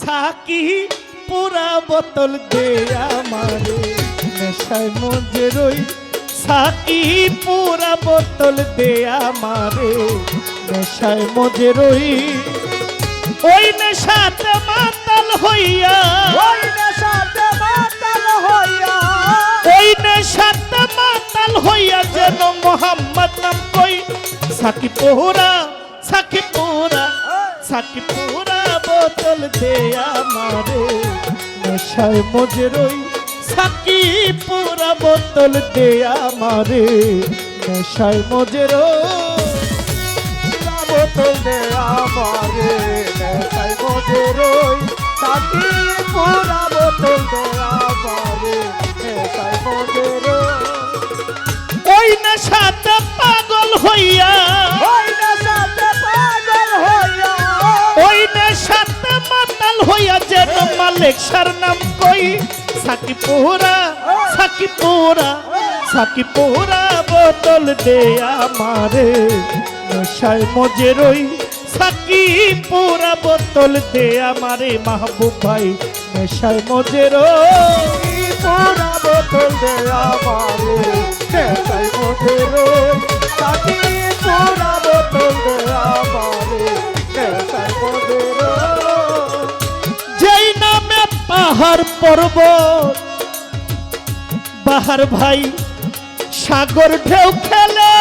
Psaki পুরা বোতল দে আমারে। নেশায় মজে রই। সাকি পুরা বোতল দে আমারে। নেশায় মজে রই। ওই নেশাতে মাতাল হইয়া। ওই নেশাতে মাতাল হইয়া। ওই নেশাতে মাতাল হইয়া যেন মোহাম্মদ নাম কই। সাকি পোহরা সাকি পোহরা সাকি পোহরা বোতল দে আমারে। নেশায় মজে রই সাকি পুরা বোতল দে আমারে। নেশায় মজে রই বোতল দে আমারে। নেশায় মজে রই সাকি পুরা বোতল মালিক সার নাম কই? সাকি পোহরা সাকি পোহরা সাকি পোহরা বোতল দে আমারে। নেশায় মজে রই, সাকি পোহরা বোতল দে আমারে মাহবুব ভাই। নেশায় মজে রই পুরা বোতল দে আমারে। নেশাই মজে রই পাহাড় পর্বত। বাহার ভাই সাগর ঢেউ খেলে।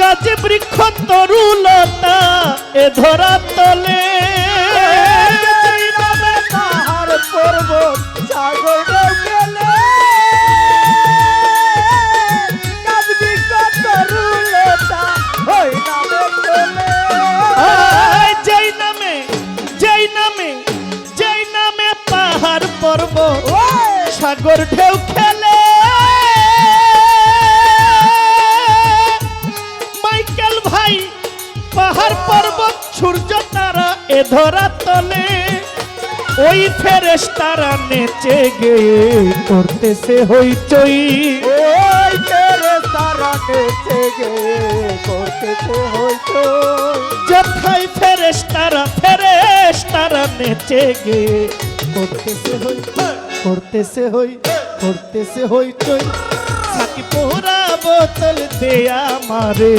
গাছে বৃক্ষ তরুলতা এ ধরা তলে। পর্বত ওই! সাগর ঢেউ খেলে। মাইকেল ভাই পাহাড় পর্বত সূর্য তারা এ ধরা তলে। ওই ফেরেশ তারা নেচে গিয়ে করতেছে হইচই। ওই তেরে সারা নেচে গে করতেছে হইতো যথাই ফেরেশ তারা ফেরেশ তারা নেচে গিয়ে করতেছে হই করতেছে হই, করতেছে হইচই সাকি পোহরা বোতল দে আমারে,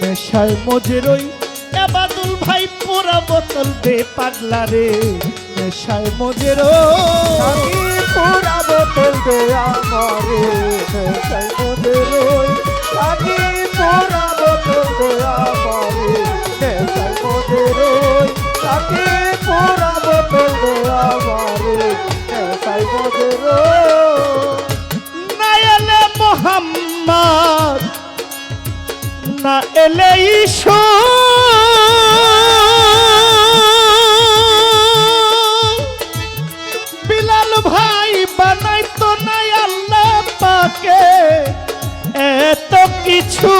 নেশায় মজরই এবাদুল ভাই পোড়া বোতল দে পাগলা রে নেশায় মজরই আমি পুরা বোতল দে আমারে নেশাই না এলে বিলাল ভাই বানাই তো নাই আল্লাহ পাকে এত কিছু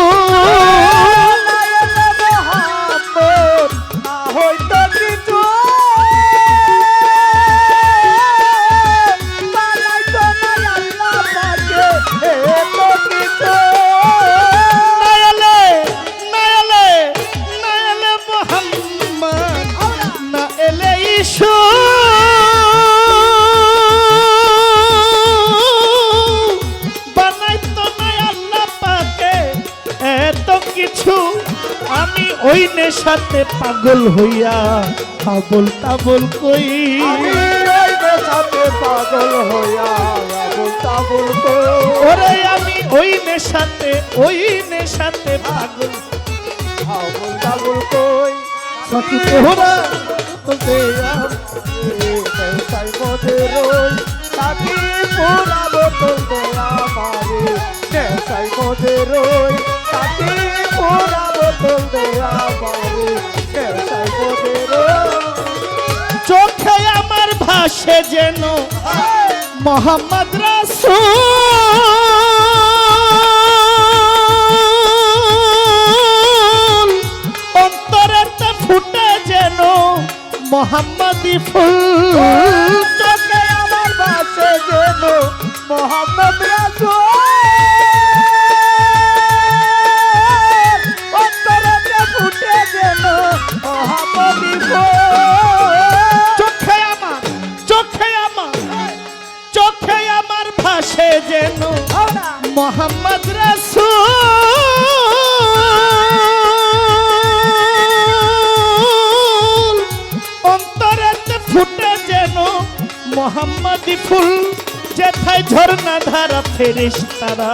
ওই নেশাতে পাগল হইয়া পাগল তাবল কই? পাগল হইয়া ওরে আমি ওই নেশাতে ওই নেশাতে পাগল। তাবুল কই? সাকি রই। বোতল দেয়া মারে রই। পুরা চোখে আমার ভাসে যেন মোহাম্মদ রাসূল। অন্তরেতে ফুটে যেন মোহাম্মদি ফুল। ঝর্ণা ধারা ফেরিস তারা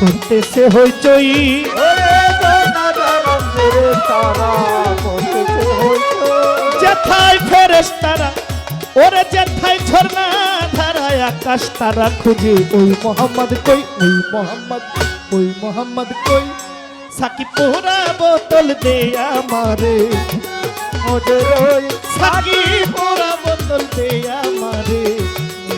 করতেছে হইচই। যেথায় ফেরেস তারা ওরে যেথায় ঝর্ণা ধারায় আকাশ তারা খুঁজে ওই মোহাম্মদ কই ওই মোহাম্মদ ওই মোহাম্মদ কই? সাকি পোরা বোতল দে আমারে। সাকি পোরা বোতল দে আমারে।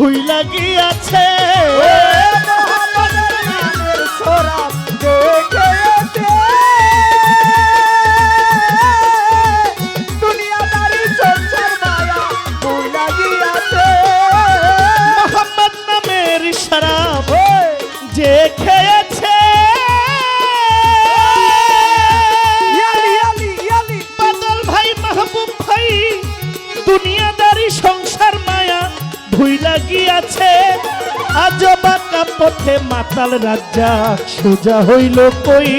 ভুই লাগিয়াছে পথে মাতাল রাজ্জাক সোজা হইল কই?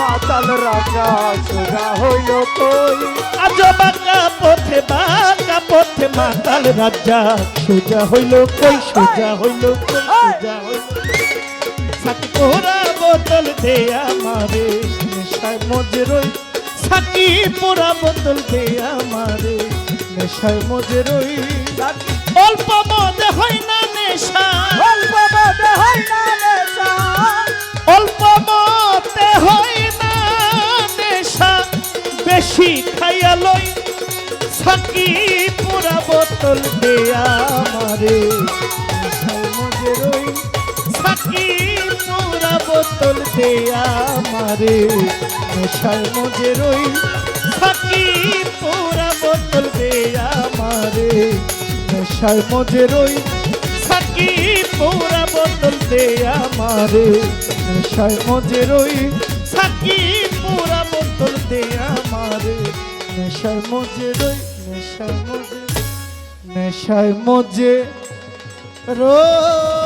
মাতাল রাজা সোজা হইল কই? আজ বাঁকা পথে বাঁকা পথে মাতাল রাজ্জাক সোজা হইল কই সোজা হইল কই সোজা হইল সাকি পোড়া বোতল দে আমারে নেশায় মজে রই সাকি পোড়া বোতল দে আমারে নেশায় মজে রই অল্প মজে হয় না নেশা। অল্প মধ্যে হয় না নেশা। অল্প হয় না নেশা। বেশি খাইয়া লই সাকি পুরা বোতল দেয়া রই সাকি পুরা বোতল দেয়া আমারে নেশায় মজে রই সাকি পুরা বোতল দেয়া আমারে নেশায় মজে রই, সাকি পোড়া বোতল দে আমারে। নেশায় মজে রই, সাকি পোড়া বোতল দে আমারে। নেশায় মজে রই নেশায় মজে নেশায় মজে রই।